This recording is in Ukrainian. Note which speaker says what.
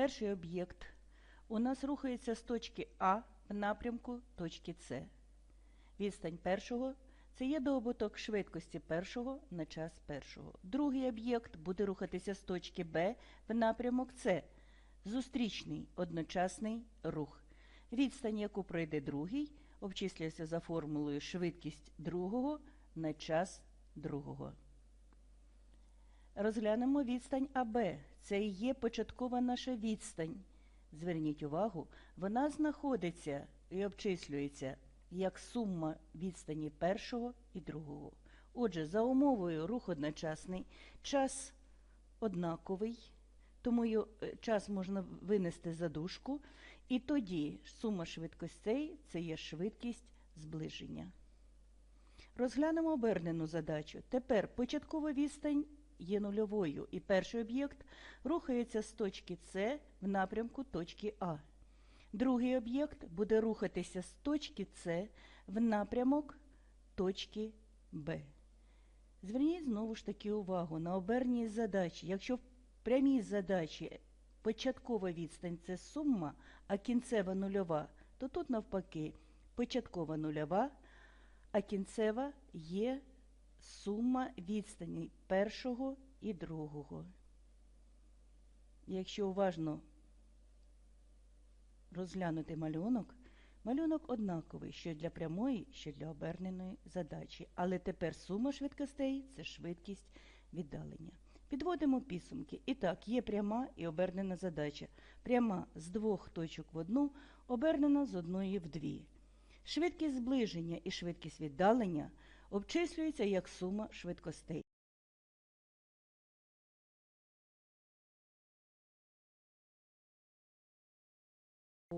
Speaker 1: перший об'єкт у нас рухається з точки А в напрямку точки С. Відстань першого це є добуток швидкості першого на час першого. Другий об'єкт буде рухатися з точки Б в напрямок С. Зустрічний одночасний рух. Відстань, яку пройде другий, обчислюється за формулою швидкість другого на час другого. Розглянемо відстань АБ. Це і є початкова наша відстань. Зверніть увагу, вона знаходиться і обчислюється як сума відстані першого і другого. Отже, за умовою рух одночасний, час однаковий, тому е, час можна винести за дужку, і тоді сума швидкостей це є швидкість зближення. Розглянемо обернену задачу. Тепер початкова відстань є нульовою, і перший об'єкт рухається з точки С в напрямку точки А. Другий об'єкт буде рухатися з точки С в напрямок точки Б. Зверніть знову ж таки увагу на оберній задачі. Якщо в прямій задачі початкова відстань це сума, а кінцева нульова, то тут навпаки початкова нульова, а кінцева є сума відстані першого і другого. Якщо уважно розглянути малюнок, малюнок однаковий, що для прямої, що для оберненої задачі. Але тепер сума швидкостей це швидкість віддалення. Підводимо підсумки. І так, є пряма і обернена задача. Пряма з двох точок в одну, обернена з одної в дві. Швидкість зближення і швидкість віддалення обчислюються як сума швидкостей.